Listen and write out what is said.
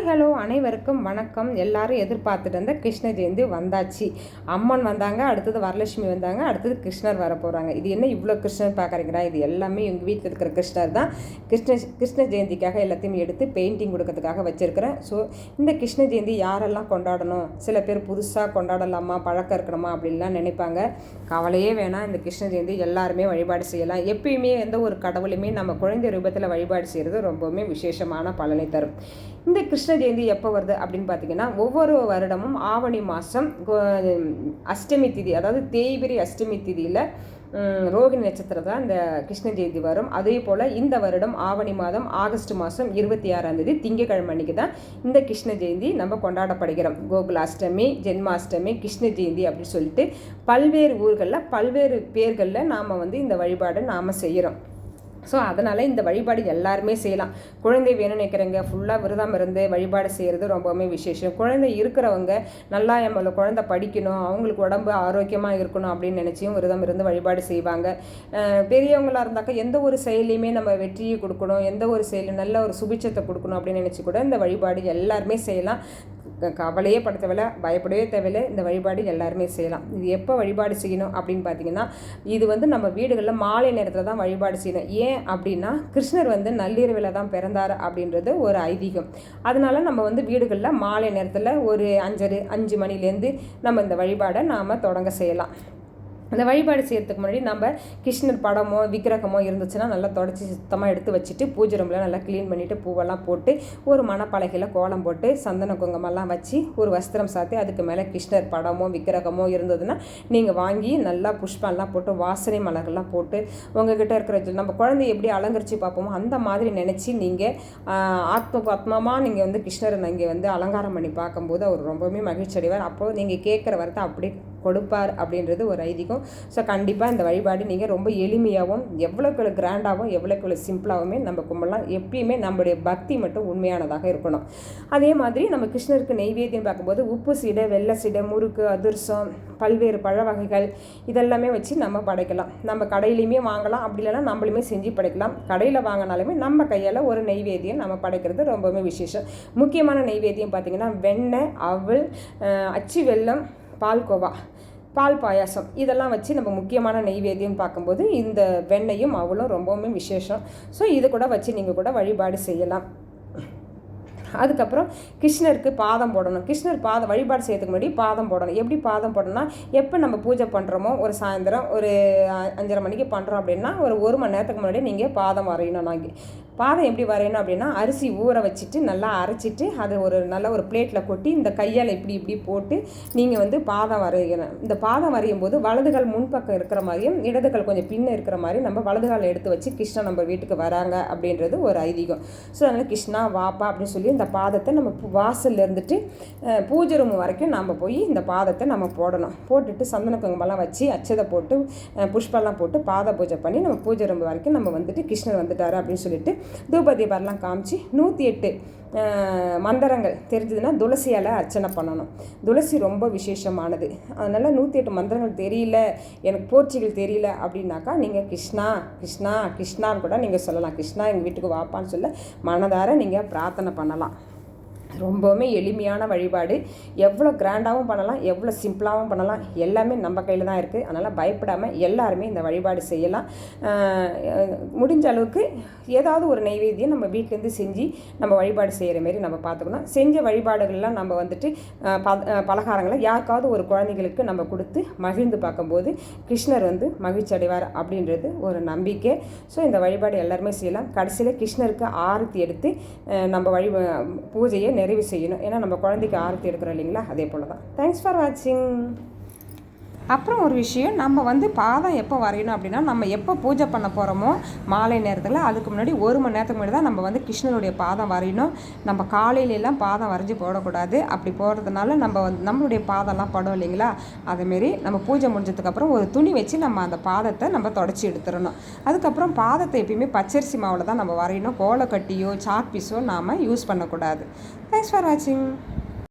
Hi hello அனைவருக்கும் வணக்கம். எல்லாரும் எதிர்பார்த்துட்டு இருந்த கிருஷ்ண ஜெயந்தி வந்தாச்சு. அம்மன் வந்தாங்க அடுத்தது வரலட்சுமி வந்தாங்க அடுத்தது கிருஷ்ணர் வர போகிறாங்க இது என்ன இவ்வளோ கிருஷ்ணர் பார்க்குறீங்களா இது எல்லாமே எங்கள் வீட்டில் இருக்கிற கிருஷ்ணர் தான். கிருஷ்ண கிருஷ்ண ஜெயந்திக்காக எல்லாத்தையும் எடுத்து பெயிண்டிங் கொடுக்கறதுக்காக வச்சுருக்கிறேன். ஸோ இந்த கிருஷ்ண ஜெயந்தி யாரெல்லாம் கொண்டாடணும்? சில பேர் புதுசாக கொண்டாடலாமா? பழக்கம் இருக்கணுமா? அப்படின்லாம் நினைப்பாங்க. கவலையே வேணாம். இந்த கிருஷ்ண ஜெயந்தி எல்லாருமே வழிபாடு செய்யலாம். எப்பயுமே எந்த ஒரு கடவுளுமே நம்ம குழந்தை ரூபத்தில் வழிபாடு செய்கிறது ரொம்பவுமே விசேஷமான பலனை தரும். இந்த கிருஷ்ண ஜெயந்தி எப்போ வருது அப்படின்னு பார்த்தீங்கன்னா ஒவ்வொரு வருடமும் ஆவணி மாதம் அஷ்டமி திதி அதாவது தேய்பிரி அஷ்டமி திதியில் ரோகிணி நட்சத்திரம் தான் இந்த கிருஷ்ண ஜெயந்தி வரும். அதே போல் இந்த வருடம் ஆவணி மாதம் ஆகஸ்ட் மாதம் இருபத்தி ஆறாம் தேதி திங்கக்கிழமை அன்றைக்கி தான் இந்த கிருஷ்ண ஜெயந்தி நம்ம கொண்டாடப்படுகிறோம். கோகுலாஷ்டமி ஜென்மாஷ்டமி கிருஷ்ண ஜெயந்தி அப்படின்னு சொல்லிட்டு பல்வேறு ஊர்களில் பல்வேறு பேர்களில் நாம் வந்து இந்த வழிபாடு நாம் செய்கிறோம் ஸோ அதனால் இந்த வழிபாடு எல்லாருமே செய்யலாம். குழந்தை வேணும் நினைக்கிறவங்க ஃபுல்லாக விரதம் இருந்து வழிபாடு செய்கிறது ரொம்பவுமே விசேஷம். குழந்தை இருக்கிறவங்க நல்லா நம்மள குழந்தை படிக்கணும் அவங்களுக்கு உடம்பு ஆரோக்கியமாக இருக்கணும் அப்படின்னு நினச்சியும் விரதம் இருந்து வழிபாடு செய்வாங்க. பெரியவங்களாக இருந்தாக்கா எந்த ஒரு செயலையுமே நம்ம வெற்றியை கொடுக்கணும் எந்த ஒரு செயலும் நல்ல ஒரு சுபிச்சத்தை கொடுக்கணும் அப்படின்னு நினச்சி கூட இந்த வழிபாடு எல்லாருமே செய்யலாம். கவலையே படுத்தவில்லை தேவையில்ல பயப்படவே தேவையில்லை. இந்த வழிபாடு எல்லாருமே செய்யலாம். இது எப்போ வழிபாடு செய்யணும் அப்படின்னு பார்த்தீங்கன்னா இது வந்து நம்ம வீடுகளில் மாலை நேரத்தில் தான் வழிபாடு செய்யணும். ஏன் அப்படின்னா கிருஷ்ணர் வந்து நள்ளிரவில் தான் பிறந்தார் அப்படின்றது ஒரு ஐதீகம். அதனால் நம்ம வந்து வீடுகளில் மாலை நேரத்தில் ஒரு அஞ்சரை அஞ்சு மணிலேருந்து நம்ம இந்த வழிபாடை நாம் தொடங்க செய்யலாம். அந்த வழிபாடு செய்யறதுக்கு முன்னாடி நம்ம கிருஷ்ணர் படமோ விக்கிரகமோ இருந்துச்சுன்னா நல்லா தொடச்சி சுத்தமாக எடுத்து வச்சுட்டு பூஜை ரூமில் நல்லா க்ளீன் பண்ணிவிட்டு பூவெல்லாம் போட்டு ஒரு மணப்பலகையில் கோலம் போட்டு சந்தன குங்குமெல்லாம் வச்சு ஒரு வஸ்திரம் சாத்தி அதுக்கு மேலே கிருஷ்ணர் படமோ விக்கிரகமோ இருந்ததுன்னா நீங்கள் வாங்கி நல்லா புஷ்பம்லாம் போட்டு வாசனை மலர்கள்லாம் போட்டு உங்ககிட்ட இருக்கிற நம்ம குழந்தைய எப்படி அலங்கரித்து பார்ப்போமோ அந்த மாதிரி நினச்சி நீங்கள் ஆத்ம ஆத்மமாக நீங்கள் வந்து கிருஷ்ணரை நீங்கள் வந்து அலங்காரம் பண்ணி பார்க்கும்போது அவர் ரொம்பவுமே மகிழ்ச்சி அடைவார். அப்போது நீங்கள் கேட்குற வரத்தை அப்படியே கொடுப்பார் அப்படின்றது ஒரு ஐதீகம். ஸோ கண்டிப்பாக இந்த வழிபாடு நீங்கள் ரொம்ப எளிமையாகவும் எவ்வளோக்கு கிராண்டாகவும் எவ்வளோக்கு சிம்பிளாகவுமே நம்ம கும்பலாம் எப்பயுமே நம்மளுடைய பக்தி மட்டும் உண்மையானதாக இருக்கணும். அதே மாதிரி நம்ம கிருஷ்ணருக்கு நெய்வேத்தியம் பார்க்கும்போது உப்பு சீடை வெள்ளை சீடை முறுக்கு அதிர்சம் பல்வேறு பழ வகைகள் இதெல்லாமே வச்சு நம்ம படைக்கலாம். நம்ம கடையிலையுமே வாங்கலாம். அப்படி இல்லைனா நம்மளுமே செஞ்சு படைக்கலாம். கடையில் வாங்கினாலுமே நம்ம கையால் ஒரு நெய்வேத்தியம் நம்ம படைக்கிறது ரொம்பவுமே விசேஷம். முக்கியமான நெய்வேத்தியம் பார்த்திங்கன்னா வெண்ணெய் அவள் அச்சு வெல்லம் பால்கோவா பால் பாயாசம். இதெல்லாம் வச்சு நம்ம முக்கியமான நெய்வேத்தியம் பார்க்கும்போது இந்த வெண்ணையும் அவ்வளோ ரொம்பவுமே விசேஷம். ஸோ இது கூட வச்சு நீங்கள் கூட வழிபாடு செய்யலாம். அதுக்கப்புறம் கிருஷ்ணருக்கு பாதம் போடணும். கிருஷ்ணர் பாதம் வழிபாடு செய்யறதுக்கு முன்னாடி பாதம் போடணும். எப்படி பாதம் போடணும்னா எப்போ நம்ம பூஜை பண்ணுறோமோ ஒரு சாயந்தரம் ஒரு அஞ்சரை மணிக்கு பண்ணுறோம் அப்படின்னா ஒரு ஒரு மணி நேரத்துக்கு முன்னாடி நீங்கள் பாதம் வரையணும் நாங்கள் பாதம் எப்படி வரையணும் அப்படின்னா அரிசி ஊற வச்சுட்டு நல்லா அரைச்சிட்டு அதை ஒரு நல்ல ஒரு பிளேட்டில் கொட்டி இந்த கையால் இப்படி இப்படி போட்டு நீங்கள் வந்து பாதம் வரையணும். இந்த பாதம் வரையும் போது வலதுகள் முன்பக்கம் இருக்கிற மாதிரியும் இடதுகள் கொஞ்சம் பின்ன இருக்கிற மாதிரி நம்ம வலதுகால் எடுத்து வச்சு கிருஷ்ணா நம்ம வீட்டுக்கு வராங்க அப்படின்றது ஒரு ஐதீகம். ஸோ அதனால் கிருஷ்ணா வாப்பா அப்படின்னு சொல்லி இந்த பாதத்தை நம்ம வாசலில் இருந்துட்டு பூஜை ரூம் வரைக்கும் நம்ம போய் இந்த பாதத்தை நம்ம போடணும். போட்டுட்டு சந்தன குங்குமம்லாம் வச்சு அச்சதை போட்டு புஷ்பெல்லாம் போட்டு பாத பூஜை பண்ணி நம்ம பூஜை ரூம் வரைக்கும் நம்ம வந்துட்டு கிருஷ்ணர் வந்துட்டார் அப்படின்னு சொல்லிட்டு தூபதீபம்லாம் காமிச்சு நூற்றி எட்டு மந்திரங்கள் தெரிஞ்சதுன்னா துளசியால் அர்ச்சனை பண்ணணும். துளசி ரொம்ப விசேஷமானது. அதனால் நூற்றி எட்டு மந்திரங்கள் தெரியல எனக்கு போர்ச்சிகள் தெரியல அப்படின்னாக்கா நீங்கள் கிருஷ்ணா கிருஷ்ணா கிருஷ்ணான்னு கூட நீங்கள் சொல்லலாம். கிருஷ்ணா எங்கள் வீட்டுக்கு வாப்பான்னு சொல்ல மனதார நீங்கள் பிரார்த்தனை பண்ணலாம். ரொம்பவுமே எளிமையான வழிபாடு. எவ்வளோ கிராண்டாகவும் பண்ணலாம் எவ்வளோ சிம்பிளாகவும் பண்ணலாம் எல்லாமே நம்ம கையில் தான் இருக்குது அதனால் பயப்படாமல் எல்லாருமே இந்த வழிபாடு செய்யலாம். முடிஞ்ச அளவுக்கு ஏதாவது ஒரு நைவேத்தியம் நம்ம வீட்டிலேருந்து செஞ்சு நம்ம வழிபாடு செய்கிற மாரி நம்ம பார்த்துக்கணும். செஞ்ச வழிபாடுகள்லாம் நம்ம வந்துட்டு ப பலகாரங்களை யாருக்காவது ஒரு குழந்தைங்களுக்கு நம்ம கொடுத்து மகிழ்ந்து பார்க்கும்போது கிருஷ்ணர் வந்து மகிழ்ச்சி அடைவார் அப்படின்றது ஒரு நம்பிக்கை. ஸோ இந்த வழிபாடு எல்லாருமே செய்யலாம். கடைசியில் கிருஷ்ணருக்கு ஆரத்தி எடுத்து நம்ம வழி பூஜையை நிறைவு செய்யணும். ஏன்னா நம்ம குழந்தைக்கு ஆரத்தி எடுக்கிறோம் இல்லைங்களா? அதே போல் தான் தேங்க்ஸ் ஃபார் வாட்சிங் அப்புறம் ஒரு விஷயம் நம்ம வந்து பாதம் எப்போ வரையணும் அப்படின்னா நம்ம எப்போ பூஜை பண்ண போகிறோமோ மாலை நேரத்தில் அதுக்கு முன்னாடி ஒரு மணி நேரத்துக்கு முன்னாடி தான் நம்ம வந்து கிருஷ்ணனுடைய பாதம் வரையணும். நம்ம காலையிலலாம் பாதம் வரைஞ்சி போடக்கூடாது. அப்படி போடுறதுனால நம்ம வந்து நம்மளுடைய பாதம்லாம் படம் இல்லைங்களா? அதேமாரி நம்ம பூஜை முடிஞ்சதுக்கப்புறம் ஒரு துணி வச்சு நம்ம அந்த பாதத்தை நம்ம தொடச்சி எடுத்துடணும். அதுக்கப்புறம் பாதத்தை எப்பயுமே பச்சரிசி மாவில் தான் நம்ம வரையணும். கோலக்கட்டியோ சாக்பீஸோ சாக் பீஸோ நாம் யூஸ் பண்ணக்கூடாது. தேங்க்ஸ் ஃபார் வாட்சிங்